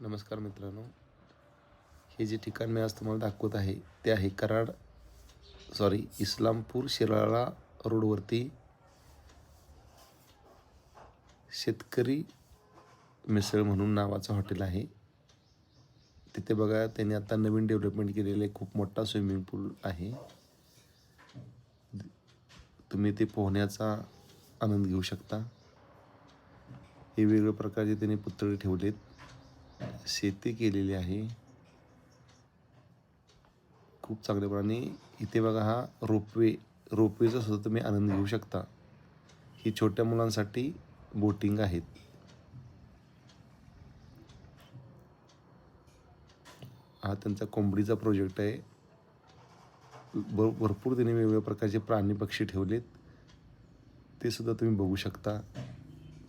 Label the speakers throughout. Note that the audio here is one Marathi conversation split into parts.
Speaker 1: नमस्कार मित्रांनो. हे जे ठिकाण मी आज तुम्हाला दाखवत आहे ते आहे कराड सॉरी इस्लामपूर शिराळा रोडवरती शेतकरी मिसळ म्हणून नावाचं हॉटेल आहे. तिथे बघा त्यांनी आता नवीन डेव्हलपमेंट केलेले खूप मोठा स्विमिंग पूल आहे. तुम्ही ते पोहण्याचा आनंद घेऊ शकता. हे वेगवेगळ्या प्रकारचे त्यांनी पुतळे ठेवलेत. शेती केलेली आहे. खूप चांगल्याप्रमाणे इथे बघा हा रोपवे रोपवेचा सुद्धा तुम्ही आनंद घेऊ शकता. ही छोट्या मुलांसाठी बोटिंग आहेत हा त्यांचा कोंबडीचा प्रोजेक्ट आहे. भर भरपूर त्यांनी वेगवेगळ्या प्रकारचे प्राणी पक्षी ठेवलेत. ते सुद्धा तुम्ही बघू शकता.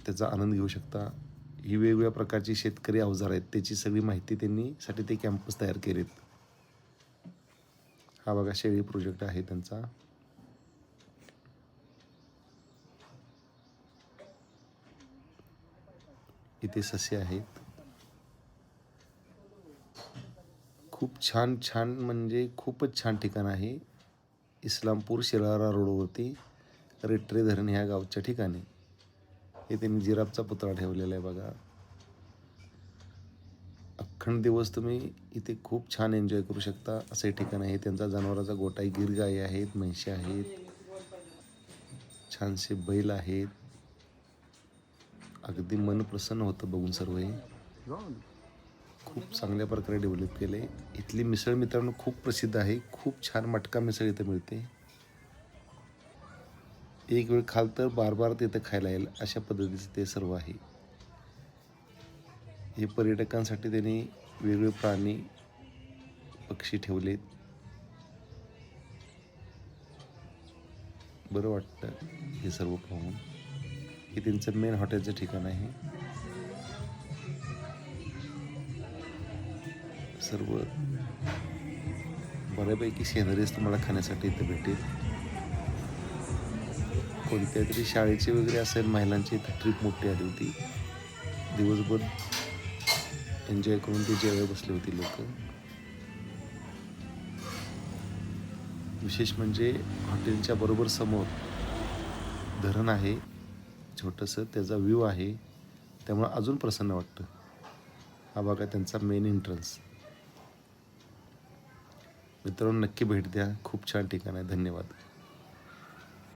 Speaker 1: त्याचा आनंद घेऊ शकता. ही वेगवेगळ्या प्रकारची शेतकरी अवजार आहेत. त्याची सगळी माहिती त्यांनी साठी ते कॅम्पस तयार केलेत. हा बघा शेळी प्रोजेक्ट आहे त्यांचा. इथे ससे आहेत. खूप छान छान म्हणजे खूपच छान ठिकाण आहे. इस्लामपूर शिराळा रोडवरती रेट्रे धरण ह्या गावच्या ठिकाणी. हे त्यांनी जिराफचा पुतळा ठेवलेला आहे बघा. अखंड दिवस तुम्ही इथे खूप छान एन्जॉय करू शकता. असं हे ठिकाण आहे. त्यांचा जनावराचा गोटा आहे आहेत म्हैशी आहेत छानसे बैल आहेत. अगदी मन प्रसन्न होतं बघून सर्व हे खूप चांगल्या प्रकारे डेव्हलप केले. इथली मिसळ मित्रांनो खूप प्रसिद्ध आहे. खूप छान मटका मिसळ इथं मिळते. एक वेळ खाल तर बार बार तिथं खायला येईल अशा पद्धतीचं ते सर्व आहे. हे पर्यटकांसाठी त्यांनी वेगवेगळे प्राणी पक्षी ठेवलेत. बरं वाटतं हे सर्व पाहून. हे त्यांचं मेन हॉटेलचं ठिकाण आहे. सर्व बऱ्यापैकी सेनरीज तुम्हाला खाण्यासाठी इथं भेटेल. कोणत्या तरी शाळेची वगैरे असेल महिलांची इथं ट्रिप मोठी आली होती. दिवसभर एन्जॉय करून ती जेवायला बसली होती लोक. विशेष म्हणजे हॉटेलच्या बरोबर समोर धरण आहे छोटंसं त्याचा व्ह्यू आहे त्यामुळं अजून प्रसन्न वाटतं. हा बघा त्यांचा मेन एंट्रन्स मित्रांनो नक्की भेट द्या. खूप छान ठिकाण आहे. धन्यवाद.